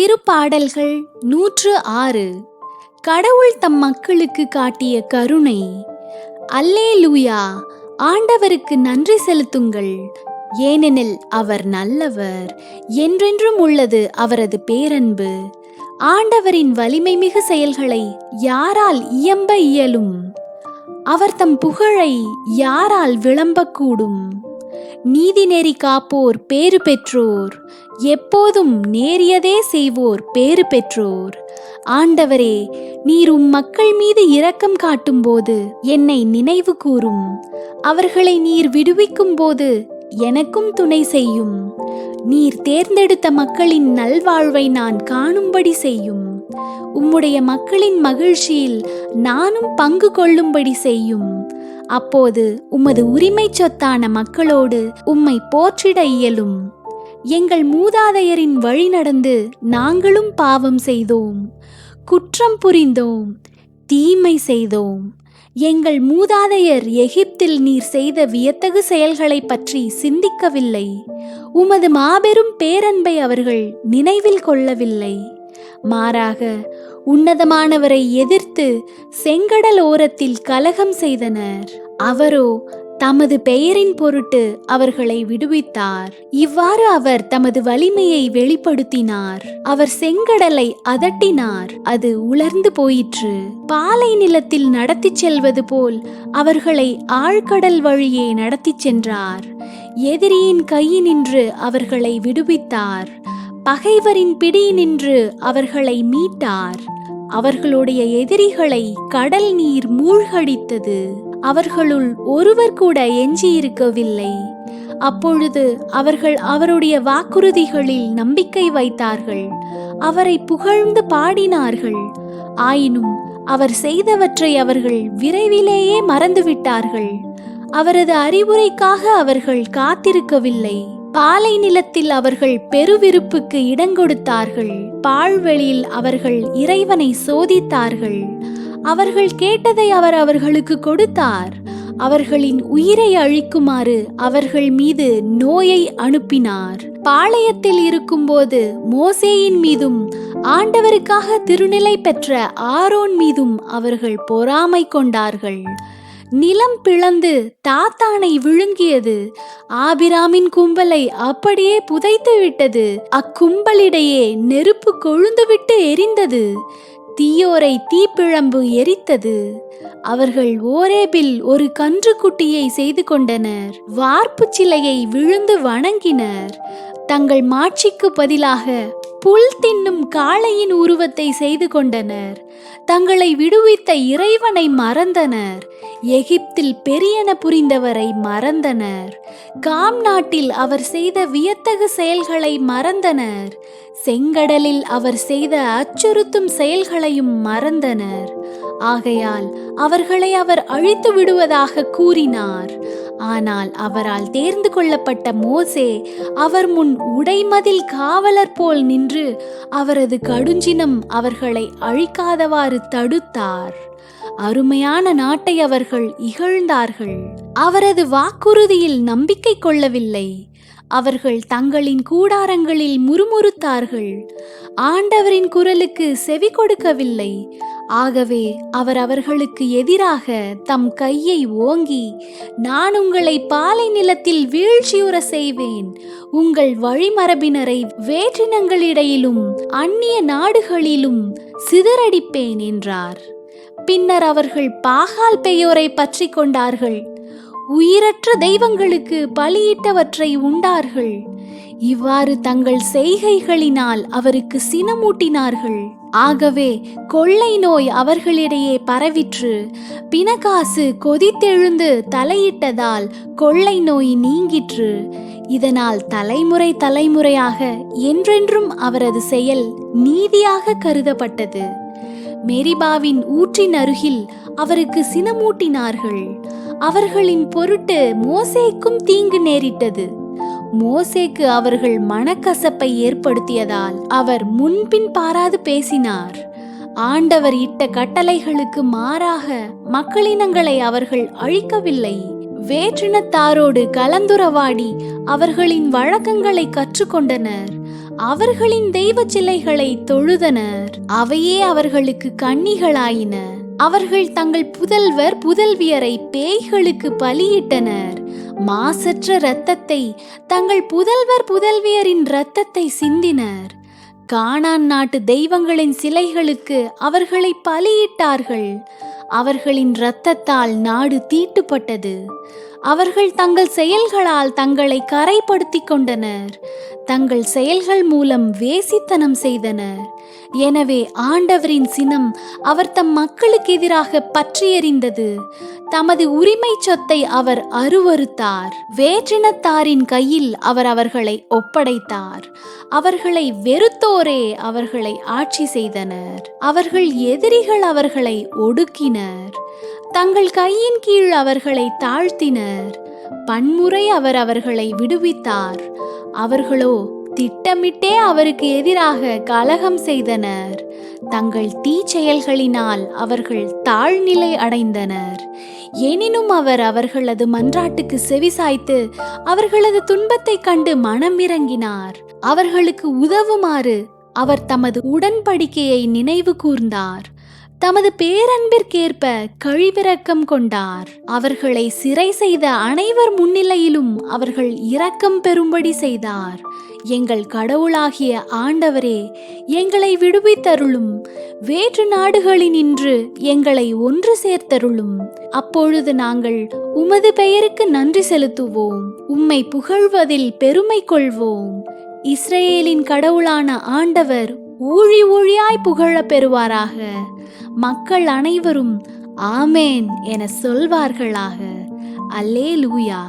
திருப்பாடல்கள் நூற்று ஆறு. கடவுள் தம் மக்களுக்கு காட்டிய கருணை. அல்லே லூயா ஆண்டவருக்கு நன்றி செலுத்துங்கள். ஏனெனில் அவர் நல்லவர் என்றென்றும் உள்ளது அவரது பேரன்பு. ஆண்டவரின் வலிமை மிகு செயல்களை யாரால் இயம்ப இயலும்? அவர் தம் புகழை யாரால் விளம்பக்கூடும்? நீதிநெறி காப்போர் பேறு பெற்றோர். எப்போதும் நேரியதே செய்வோர் பேறு பெற்றோர். ஆண்டவரே நீர் உம் மக்கள் மீது இரக்கம் காட்டும்போது என்னை நினைவு கூறும். அவர்களை நீர் விடுவிக்கும் போது எனக்கும் துணை செய்யும். நீர் தேர்ந்தெடுத்த மக்களின் நல்வாழ்வை நான் காணும்படி செய்யும். உம்முடைய மக்களின் மகிழ்ச்சியில் நானும் பங்கு கொள்ளும்படி செய்யும். அப்போது உமது உரிமை சொத்தான மக்களோடு உம்மை போற்றிட இயலும். எங்கள் மூதாதையரின் வழி நடந்து நாங்களும் பாவம் செய்தோம். குற்றம் புரிந்தோம். தீமை செய்தோம். எங்கள் மூதாதையர் எகிப்தில் நீர் செய்த வியத்தகு செயல்களை பற்றி சிந்திக்கவில்லை. உமது மாபெரும் பேரன்பை அவர்கள் நினைவில் கொள்ளவில்லை. மாறாக உன்னதமானவரை எதிர்த்து செங்கடல் ஓரத்தில் கலகம் செய்தனர். அவரோ தமது பெயரின் பொருட்டு அவர்களை விடுவித்தார். இவ்வாறு அவர் தமது வலிமையை வெளிப்படுத்தினார். அவர் செங்கடலை அதட்டினார். அது உலர்ந்து போயிற்று. பாலை நிலத்தில் நடத்திச் செல்வது போல் அவர்களை ஆழ்கடல் வழியே நடத்திச் சென்றார். எதிரியின் கையினின்று அவர்களை விடுவித்தார். பகைவரின் பிடியினின்று அவர்களை மீட்டார். அவர்களுடைய எதிரிகளை கடல் நீர் மூழ்கடித்தது. அவர்களுள் ஒருவர் கூட எஞ்சியிருக்கவில்லை. அப்பொழுது அவர்கள் அவருடைய வாக்குறுதிகளில் நம்பிக்கை வைத்தார்கள். அவரை புகழ்ந்து பாடினார்கள். ஆயினும் அவர் செய்தவற்றை அவர்கள் விரைவிலேயே மறந்துவிட்டார்கள். அவரது அறிவுரைக்காக அவர்கள் காத்திருக்கவில்லை. பாலை நிலத்தில் அவர்கள் பெருவிருப்புக்கு இடங்கொடுத்தார்கள் பாழ்வெளியில் அவர்கள் இறைவனை சோதித்தார்கள். அவர்கள் கேட்டதை அவர் அவர்களுக்கு கொடுத்தார். அவர்களின் உயிரை அழிக்குமாறு அவர்கள் மீது நோயை அனுப்பினார். பாளையத்தில் இருக்கும்போது மோசேயின் மீதும் ஆண்டவருக்காக திருநிலை பெற்ற ஆரோன் மீதும் அவர்கள் பொறாமை கொண்டார்கள். நிலம் பிளந்து தாத்தானை விழுங்கியது. ஆபிராமின் கும்பலை அப்படியே புதைத்து விட்டது. அக்கும்பலிடையே நெருப்பு கொழுந்துவிட்டு எரிந்தது. தீயோரை தீப்பிழம்பு எரித்தது. அவர்கள் ஓரேபில் ஒரு கன்றுக்குட்டியை செய்து கொண்டனர். வார்ப்பு சிலையை விழுந்து வணங்கினர். தங்கள் மாட்சிக்கு பதிலாக புல் தின்னும் காளையின் உருவத்தை செய்து கொண்டனர். தங்களை விடுவித்த இறைவனை மறந்தனர். எகிப்தில் பெரியன புரிந்தவரை மறந்தனர். காம் நாட்டில் அவர் செய்த வியத்தகு செயல்களை மறந்தனர். செங்கடலில் அவர் செய்த அச்சுறுத்தும் செயல்களையும் மறந்தனர். ஆகையால் அவர்களை அவர் அழித்து விடுவதாக கூறினார். ஆனால் அவரால் தேர்ந்து கொள்ளப்பட்ட மோசே அவர் முன் உடைமதில் காவலர் போல் நின்று அவரது கடுஞ்சினம் அவர்களை அழிக்காதவாறு தடுத்தார். அருமையான நாட்டை அவர்கள் இகழ்ந்தார்கள். அவரது வாக்குறுதியில் நம்பிக்கை கொள்ளவில்லை. அவர்கள் தங்களின் கூடாரங்களில் முறுமுறுத்தார்கள். ஆண்டவரின் குரலுக்கு செவி கொடுக்கவில்லை. ஆகவே அவர் அவர்களுக்கு எதிராக தம் கையை ஓங்கி நான் உங்களை பாலை நிலத்தில் வீழ்ச்சியுற செய்வேன். உங்கள் வழிமரபினரை வேற்றினங்களிடையிலும் அந்நிய நாடுகளிலும் சிதறடிப்பேன் என்றார். பின்னர் அவர்கள் பாகால் பெயோரை பற்றி கொண்டார்கள். உயிரற்ற தெய்வங்களுக்கு பலியிட்டவற்றை உண்டார்கள். இவ்வாறு தங்கள் செய்கைகளினால் அவருக்கு சினமூட்டினார்கள். ஆகவே கொள்ளை நோய் அவர்களிடையே பரவிற்று. பிணகாசு கொதித்தெழுந்து தலையிட்டதால் கொள்ளை நோய் நீங்கிற்று. இதனால் தலைமுறை தலைமுறையாக என்றென்றும் அவரது செயல் நீதியாக கருதப்பட்டது. மெரிபாவின் ஊற்றின் அருகில் அவருக்கு சினமூட்டினார்கள். அவர்களின் பொருட்டு மோசேக்கும் தீங்கு நேரிட்டது. மோசேக்கு அவர்கள் மனக்கசப்பை ஏற்படுத்தியதால் அவர் முன்பின் பாராது பேசினார். ஆண்டவர் இட்ட கட்டளைகளுக்கு மாறாக மக்களினங்களை அவர்கள் அழிக்கவில்லை. வேற்றினத்தாரோடு கலந்துரவாடி அவர்களின் வழக்கங்களை கற்றுக்கொண்டனர். அவர்களின் தெய்வ சிலைகளை தொழுதனர். அவையே அவர்களுக்கு கண்ணிகளாயின அவர்கள் தங்கள் புதல்வர் புதல்வியரை பேய்களுக்கு பலியிட்டனர். மாசற்ற இரத்தத்தை தங்கள் புதல்வர் புதல்வியரின் இரத்தத்தை சிந்தினர். கானான் நாட்டு தெய்வங்களின் சிலைகளுக்கு அவர்களை பலியிட்டார்கள். அவர்களின் இரத்தத்தால் நாடு தீட்டுப்பட்டது. அவர்கள் தங்கள் செயல்களால் தங்களை கரைப்படுத்திக் கொண்டனர். தங்கள் செயல்கள் மூலம் வேசித்தனம் செய்தனர். எனவே ஆண்டவரின் சினம் அவர் தம் மக்களுக்கு எதிராக பற்றி எறிந்தது தமது உரிமை சொத்தை அவர் அருவருத்தார் வேற்றினத்தாரின் கையில் அவர் அவர்களை ஒப்படைத்தார். அவர்களை வெறுத்தோரே அவர்களை ஆட்சி செய்தனர். அவர்கள் எதிரிகள் அவர்களை ஒடுக்கினர். தங்கள் கையின் கீழ் அவர்களை தாழ்த்தினர். பன்முறை அவர் அவர்களை விடுவித்தார். அவர்களோ திட்டமிட்டே அவருக்கு எதிராக கலகம் செய்தனர். தங்கள் தீ செயல்களினால் அவர்கள் தாழ்நிலை அடைந்தனர். எனினும் அவர் அவர்களது மன்றாட்டுக்கு செவிசாய்த்து அவர்களது துன்பத்தைக் கண்டு மனமிறங்கினார் அவர்களுக்கு உதவுமாறு அவர் தமது உடன்படிக்கையை நினைவு கூர்ந்தார். தமது பேரன்பிற்கேற்ப கழிவிரக்கம் கொண்டார். அவர்களை சிறை செய்த அனைவர் முன்னிலையிலும் அவர்கள் இரக்கம் பெறும்படி செய்தார். எங்கள் கடவுளாகிய ஆண்டவரே எங்களை விடுவித்தருளும். வேற்று நாடுகளினின்று எங்களை ஒன்று சேர்த்தருளும். அப்பொழுது நாங்கள் உமது பெயருக்கு நன்றி செலுத்துவோம். உம்மை புகழ்வதில் பெருமை கொள்வோம். இஸ்ரேலின் கடவுளான ஆண்டவர் ஊழி ஊழியாய் புகழப் பெறுவாராக. மக்கள் அனைவரும் ஆமேன் என சொல்வார்களாக. அல்லேலூயா.